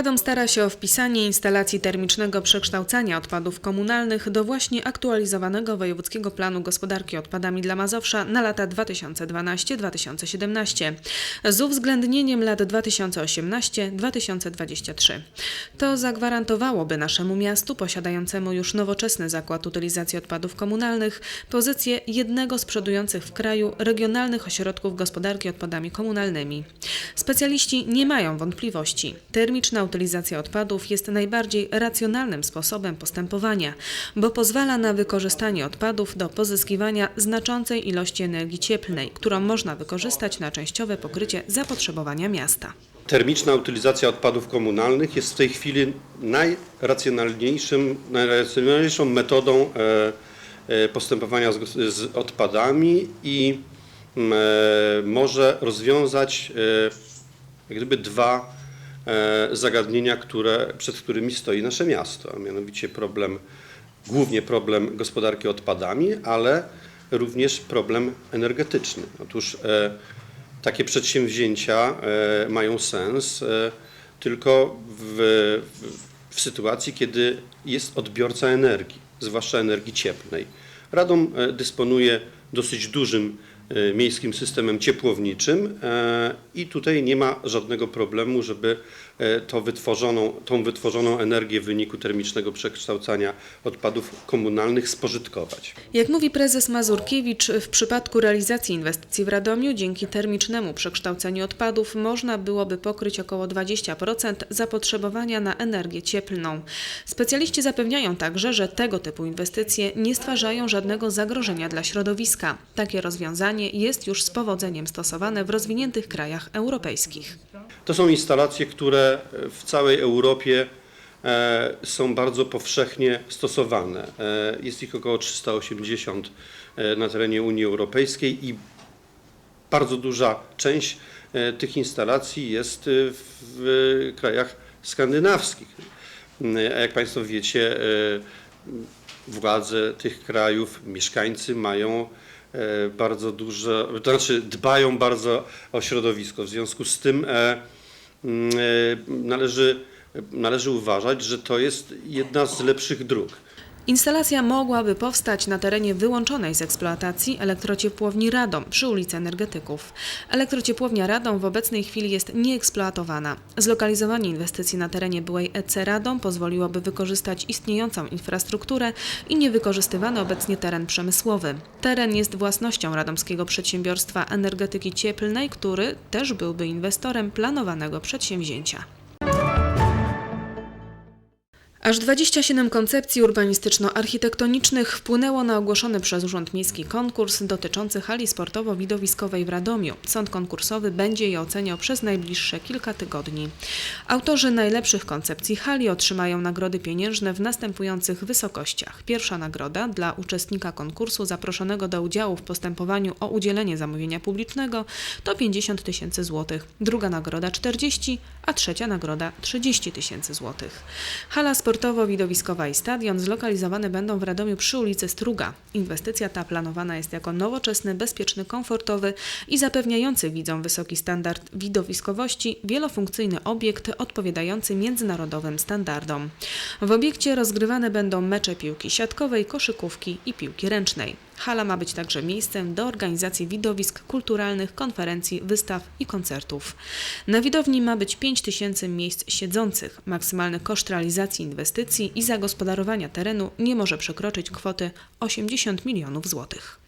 Radom stara się o wpisanie instalacji termicznego przekształcania odpadów komunalnych do właśnie aktualizowanego Wojewódzkiego Planu Gospodarki Odpadami dla Mazowsza na lata 2012-2017 z uwzględnieniem lat 2018-2023. To zagwarantowałoby naszemu miastu, posiadającemu już nowoczesny zakład utylizacji odpadów komunalnych, pozycję jednego z przodujących w kraju regionalnych ośrodków gospodarki odpadami komunalnymi. Specjaliści nie mają wątpliwości. Termiczna utylizacja odpadów jest najbardziej racjonalnym sposobem postępowania, bo pozwala na wykorzystanie odpadów do pozyskiwania znaczącej ilości energii cieplnej, którą można wykorzystać na częściowe pokrycie zapotrzebowania miasta. Termiczna utylizacja odpadów komunalnych jest w tej chwili najracjonalniejszym, najracjonalniejszą metodą e, e, postępowania z, z odpadami i e, może rozwiązać jak gdyby dwa zagadnienia, które, przed którymi stoi nasze miasto, a mianowicie problem, głównie problem gospodarki odpadami, ale również problem energetyczny. Otóż e, takie przedsięwzięcia e, mają sens e, tylko w, w, sytuacji, kiedy jest odbiorca energii, zwłaszcza energii cieplnej. Radom e, dysponuje dosyć dużym e, miejskim systemem ciepłowniczym e, i tutaj nie ma żadnego problemu, żeby to wytworzoną, tą wytworzoną energię w wyniku termicznego przekształcania odpadów komunalnych spożytkować. Jak mówi prezes Mazurkiewicz, w przypadku realizacji inwestycji w Radomiu dzięki termicznemu przekształceniu odpadów można byłoby pokryć około 20% zapotrzebowania na energię cieplną. Specjaliści zapewniają także, że tego typu inwestycje nie stwarzają żadnego zagrożenia dla środowiska. Takie rozwiązanie jest już z powodzeniem stosowane w rozwiniętych krajach europejskich. To są instalacje, które w całej Europie e, są bardzo powszechnie stosowane. E, Jest ich około 380 e, na terenie Unii Europejskiej i bardzo duża część e, tych instalacji jest e, w krajach skandynawskich. E, A jak Państwo wiecie, e, władze tych krajów, mieszkańcy mają e, bardzo duże, to znaczy dbają bardzo o środowisko. W związku z tym e, mm, e, należy, należy uważać, że to jest jedna z lepszych dróg. Instalacja mogłaby powstać na terenie wyłączonej z eksploatacji elektrociepłowni Radom przy ulicy Energetyków. Elektrociepłownia Radom w obecnej chwili jest nieeksploatowana. Zlokalizowanie inwestycji na terenie byłej EC Radom pozwoliłoby wykorzystać istniejącą infrastrukturę i niewykorzystywany obecnie teren przemysłowy. Teren jest własnością radomskiego przedsiębiorstwa energetyki cieplnej, który też byłby inwestorem planowanego przedsięwzięcia. Aż 27 koncepcji urbanistyczno-architektonicznych wpłynęło na ogłoszony przez Urząd Miejski konkurs dotyczący hali sportowo-widowiskowej w Radomiu. Sąd konkursowy będzie je oceniał przez najbliższe kilka tygodni. Autorzy najlepszych koncepcji hali otrzymają nagrody pieniężne w następujących wysokościach. Pierwsza nagroda dla uczestnika konkursu zaproszonego do udziału w postępowaniu o udzielenie zamówienia publicznego to 50 tysięcy złotych, druga nagroda 40, a trzecia nagroda 30 tysięcy złotych. Hala sportowo-widowiskowa i stadion zlokalizowane będą w Radomiu przy ulicy Struga. Inwestycja ta planowana jest jako nowoczesny, bezpieczny, komfortowy i zapewniający widzom wysoki standard widowiskowości wielofunkcyjny obiekt odpowiadający międzynarodowym standardom. W obiekcie rozgrywane będą mecze piłki siatkowej, koszykówki i piłki ręcznej. Hala ma być także miejscem do organizacji widowisk kulturalnych, konferencji, wystaw i koncertów. Na widowni ma być 5 tysięcy miejsc siedzących. Maksymalny koszt realizacji inwestycji i zagospodarowania terenu nie może przekroczyć kwoty 80 milionów złotych.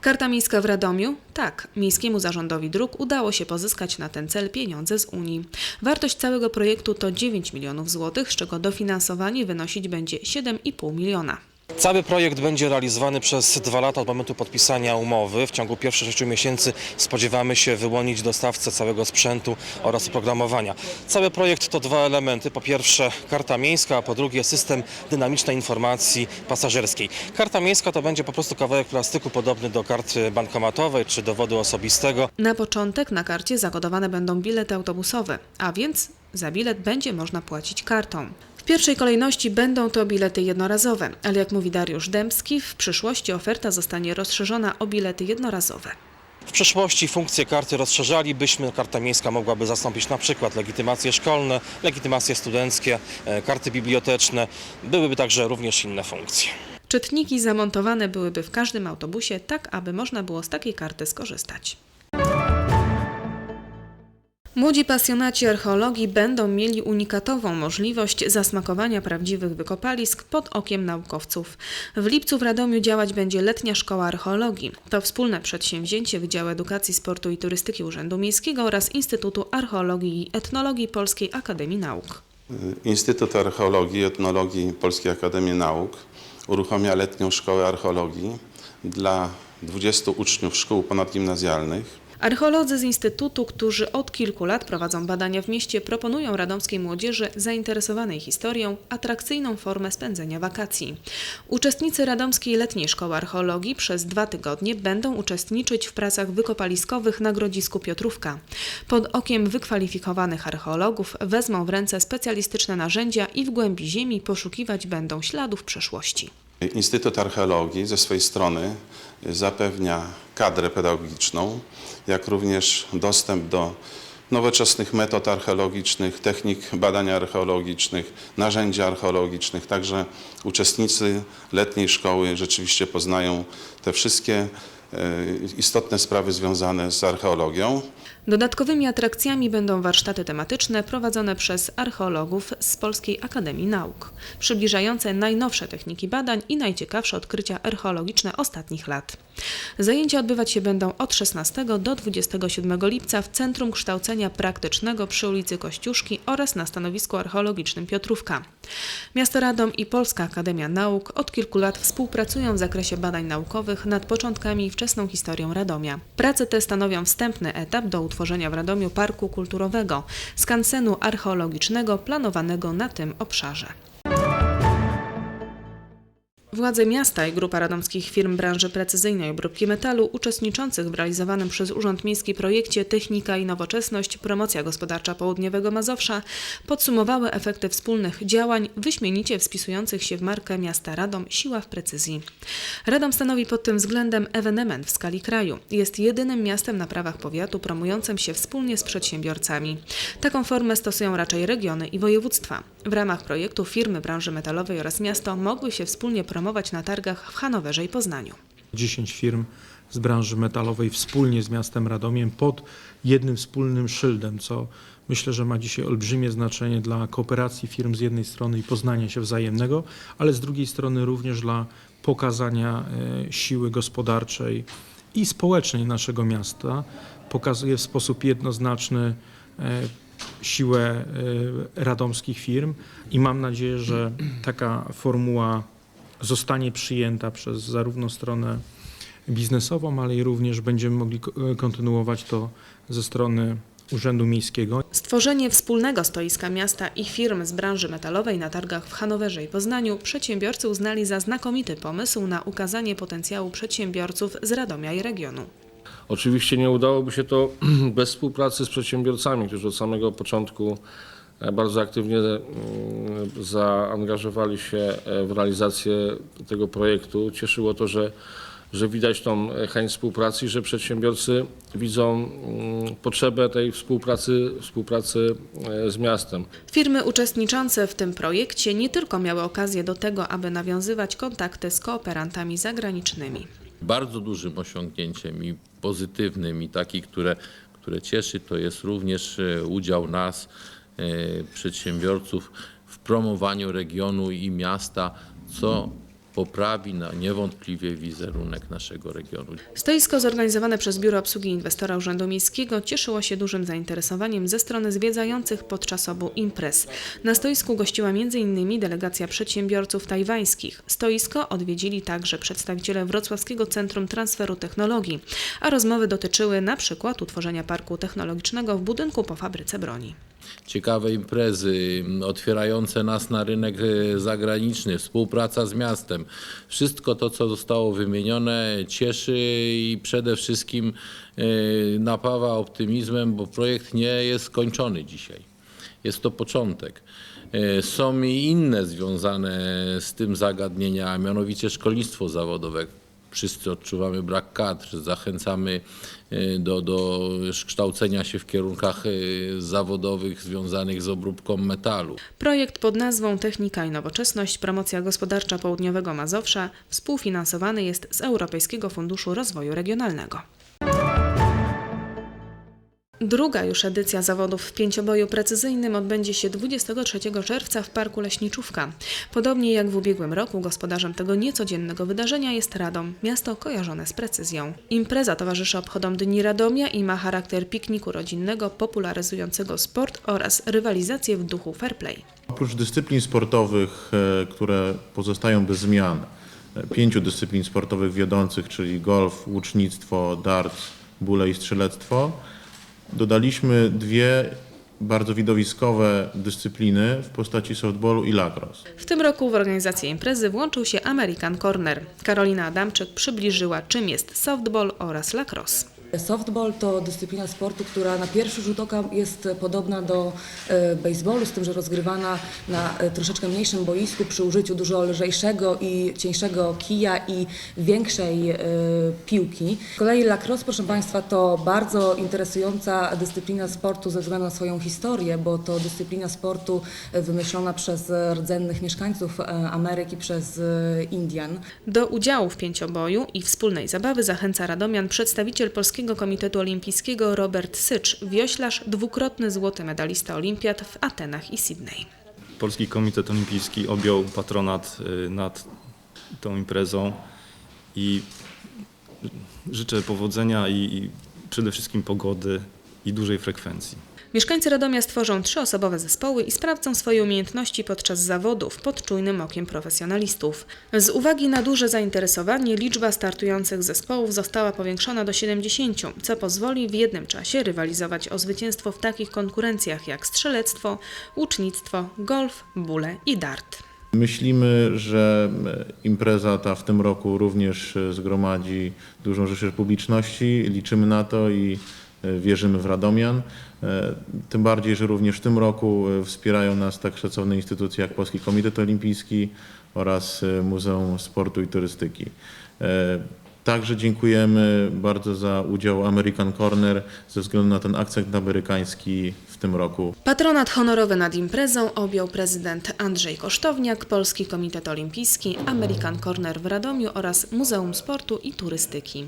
Karta miejska w Radomiu? Tak, Miejskiemu Zarządowi Dróg udało się pozyskać na ten cel pieniądze z Unii. Wartość całego projektu to 9 milionów złotych, z czego dofinansowanie wynosić będzie 7,5 miliona. Cały projekt będzie realizowany przez dwa lata od momentu podpisania umowy. W ciągu pierwszych sześciu miesięcy spodziewamy się wyłonić dostawcę całego sprzętu oraz oprogramowania. Cały projekt to dwa elementy. Po pierwsze karta miejska, a po drugie system dynamicznej informacji pasażerskiej. Karta miejska to będzie po prostu kawałek plastyku podobny do karty bankomatowej czy dowodu osobistego. Na początek na karcie zakodowane będą bilety autobusowe, a więc za bilet będzie można płacić kartą. W pierwszej kolejności będą to bilety jednorazowe, ale jak mówi Dariusz Dębski, w przyszłości oferta zostanie rozszerzona o bilety jednorazowe. W przyszłości funkcje karty rozszerzalibyśmy. Karta miejska mogłaby zastąpić na przykład legitymacje szkolne, legitymacje studenckie, e, karty biblioteczne. Byłyby także również inne funkcje. Czytniki zamontowane byłyby w każdym autobusie, tak aby można było z takiej karty skorzystać. Młodzi pasjonaci archeologii będą mieli unikatową możliwość zasmakowania prawdziwych wykopalisk pod okiem naukowców. W lipcu w Radomiu działać będzie Letnia Szkoła Archeologii. To wspólne przedsięwzięcie Wydziału Edukacji, Sportu i Turystyki Urzędu Miejskiego oraz Instytutu Archeologii i Etnologii Polskiej Akademii Nauk. Instytut Archeologii i Etnologii Polskiej Akademii Nauk uruchamia letnią szkołę archeologii dla 20 uczniów szkół ponadgimnazjalnych. Archeolodzy z Instytutu, którzy od kilku lat prowadzą badania w mieście, proponują radomskiej młodzieży zainteresowanej historią atrakcyjną formę spędzenia wakacji. Uczestnicy Radomskiej Letniej Szkoły Archeologii przez dwa tygodnie będą uczestniczyć w pracach wykopaliskowych na Grodzisku Piotrówka. Pod okiem wykwalifikowanych archeologów wezmą w ręce specjalistyczne narzędzia i w głębi ziemi poszukiwać będą śladów przeszłości. Instytut Archeologii ze swojej strony zapewnia kadrę pedagogiczną, jak również dostęp do nowoczesnych metod archeologicznych, technik badań archeologicznych, narzędzi archeologicznych. Także uczestnicy letniej szkoły rzeczywiście poznają te wszystkie istotne sprawy związane z archeologią. Dodatkowymi atrakcjami będą warsztaty tematyczne prowadzone przez archeologów z Polskiej Akademii Nauk, przybliżające najnowsze techniki badań i najciekawsze odkrycia archeologiczne ostatnich lat. Zajęcia odbywać się będą od 16 do 27 lipca w Centrum Kształcenia Praktycznego przy ulicy Kościuszki oraz na stanowisku archeologicznym Piotrówka. Miasto Radom i Polska Akademia Nauk od kilku lat współpracują w zakresie badań naukowych nad początkami i wczesną historią Radomia. Prace te stanowią wstępny etap do utworzenia w Radomiu parku kulturowego, skansenu archeologicznego planowanego na tym obszarze. Władze miasta i grupa radomskich firm branży precyzyjnej obróbki metalu uczestniczących w realizowanym przez Urząd Miejski projekcie Technika i Nowoczesność Promocja Gospodarcza Południowego Mazowsza podsumowały efekty wspólnych działań wyśmienicie wpisujących się w markę miasta Radom Siła w precyzji. Radom stanowi pod tym względem ewenement w skali kraju. Jest jedynym miastem na prawach powiatu promującym się wspólnie z przedsiębiorcami. Taką formę stosują raczej regiony i województwa. W ramach projektu firmy branży metalowej oraz miasto mogły się wspólnie promować na targach w Hanowerze i Poznaniu. 10 firm z branży metalowej wspólnie z miastem Radomiem pod jednym wspólnym szyldem, co myślę, że ma dzisiaj olbrzymie znaczenie dla kooperacji firm z jednej strony i poznania się wzajemnego, ale z drugiej strony również dla pokazania e, siły gospodarczej i społecznej naszego miasta. Pokazuje w sposób jednoznaczny e, siłę e, radomskich firm i mam nadzieję, że taka formuła zostanie przyjęta przez zarówno stronę biznesową, ale i również będziemy mogli ko- kontynuować to ze strony Urzędu Miejskiego. Stworzenie wspólnego stoiska miasta i firm z branży metalowej na targach w Hanowerze i Poznaniu przedsiębiorcy uznali za znakomity pomysł na ukazanie potencjału przedsiębiorców z Radomia i regionu. Oczywiście nie udałoby się to bez współpracy z przedsiębiorcami, którzy od samego początku e, bardzo aktywnie mm, zaangażowali się e, w realizację tego projektu. Cieszyło to, że, że widać tą e, chęć współpracy i że przedsiębiorcy widzą mm, potrzebę tej współpracy, współpracy e, z miastem. Firmy uczestniczące w tym projekcie nie tylko miały okazję do tego, aby nawiązywać kontakty z kooperantami zagranicznymi. Bardzo dużym osiągnięciem i pozytywnym i taki, które, które cieszy, to jest również e, udział nas, e, przedsiębiorców w promowaniu regionu i miasta, co poprawi na niewątpliwie wizerunek naszego regionu. Stoisko zorganizowane przez Biuro Obsługi Inwestora Urzędu Miejskiego cieszyło się dużym zainteresowaniem ze strony zwiedzających podczas obu imprez. Na stoisku gościła m.in. delegacja przedsiębiorców tajwańskich. Stoisko odwiedzili także przedstawiciele Wrocławskiego Centrum Transferu Technologii, a rozmowy dotyczyły na przykład utworzenia parku technologicznego w budynku po fabryce broni. Ciekawe imprezy, otwierające nas na rynek e, zagraniczny, współpraca z miastem. Wszystko to, co zostało wymienione, cieszy i przede wszystkim e, napawa optymizmem, bo projekt nie jest skończony dzisiaj. Jest to początek. E, Są i inne związane z tym zagadnienia, a mianowicie szkolnictwo zawodowe. Wszyscy odczuwamy brak kadr, zachęcamy e, do, do kształcenia się w kierunkach e, zawodowych związanych z obróbką metalu. Projekt pod nazwą Technika i Nowoczesność Promocja Gospodarcza Południowego Mazowsza współfinansowany jest z Europejskiego Funduszu Rozwoju Regionalnego. Druga już edycja zawodów w pięcioboju precyzyjnym odbędzie się 23 czerwca w Parku Leśniczówka. Podobnie jak w ubiegłym roku gospodarzem tego niecodziennego wydarzenia jest Radom, miasto kojarzone z precyzją. Impreza towarzyszy obchodom Dni Radomia i ma charakter pikniku rodzinnego popularyzującego sport oraz rywalizację w duchu fair play. Oprócz dyscyplin sportowych, e, które pozostają bez zmian, e, pięciu dyscyplin sportowych wiodących, czyli golf, łucznictwo, darts, bóle i strzelectwo, dodaliśmy dwie bardzo widowiskowe dyscypliny w postaci softballu i lacrosse. W tym roku w organizację imprezy włączył się American Corner. Karolina Adamczyk przybliżyła, czym jest softball oraz lacrosse. Softball to dyscyplina sportu, która na pierwszy rzut oka jest podobna do e, baseballu, z tym, że rozgrywana na e, troszeczkę mniejszym boisku przy użyciu dużo lżejszego i cieńszego kija i większej e, piłki. Z kolei lacrosse, proszę Państwa, to bardzo interesująca dyscyplina sportu ze względu na swoją historię, bo to dyscyplina sportu wymyślona przez rdzennych mieszkańców Ameryki, przez Indian. Do udziału w pięcioboju i wspólnej zabawy zachęca Radomian przedstawiciel Polskiego Komitetu Olimpijskiego Robert Sycz, wioślarz, dwukrotny złoty medalista olimpiad w Atenach i Sydney. Polski Komitet Olimpijski objął patronat y, nad tą imprezą i życzę powodzenia i przede wszystkim pogody i dużej frekwencji. Mieszkańcy Radomia stworzą trzyosobowe zespoły i sprawdzą swoje umiejętności podczas zawodów pod czujnym okiem profesjonalistów. Z uwagi na duże zainteresowanie liczba startujących zespołów została powiększona do 70, co pozwoli w jednym czasie rywalizować o zwycięstwo w takich konkurencjach jak strzelectwo, łucznictwo, golf, bóle i dart. Myślimy, że impreza ta w tym roku również e, zgromadzi dużą rzeszę publiczności. Liczymy na to i wierzymy w Radomian. E, Tym bardziej, że również w tym roku e, wspierają nas tak szacowne instytucje jak Polski Komitet Olimpijski oraz e, Muzeum Sportu i Turystyki. E, Także dziękujemy bardzo za udział American Corner ze względu na ten akcent amerykański w tym roku. Patronat honorowy nad imprezą objął prezydent Andrzej Kosztowniak, Polski Komitet Olimpijski, American Corner w Radomiu oraz Muzeum Sportu i Turystyki.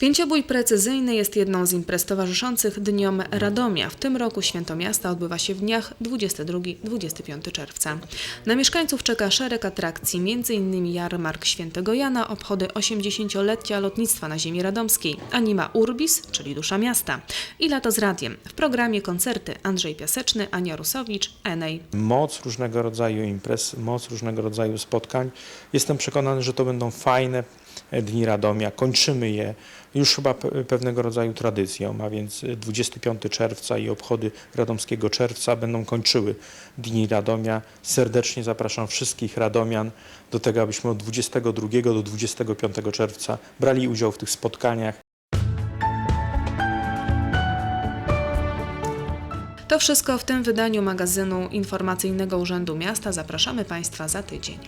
Pięciobój precyzyjny jest jedną z imprez towarzyszących Dniom Radomia. W tym roku Święto Miasta odbywa się w dniach 22-25 czerwca. Na mieszkańców czeka szereg atrakcji, m.in. jarmark Świętego Jana, obchody 80-lecia lotnictwa na ziemi radomskiej, Anima Urbis, czyli Dusza Miasta i Lato z Radiem. W programie koncerty Andrzej Piaseczny, Ania Rusowicz, Enej. moc różnego rodzaju imprez, moc różnego rodzaju spotkań. Jestem przekonany, że to będą fajne Dni Radomia. Kończymy je już chyba pe- pewnego rodzaju tradycją, a więc e, 25 czerwca i obchody Radomskiego Czerwca będą kończyły Dni Radomia. Serdecznie zapraszam wszystkich Radomian do tego, abyśmy od 22 do 25 czerwca brali udział w tych spotkaniach. To wszystko w tym wydaniu magazynu informacyjnego Urzędu Miasta. Zapraszamy Państwa za tydzień.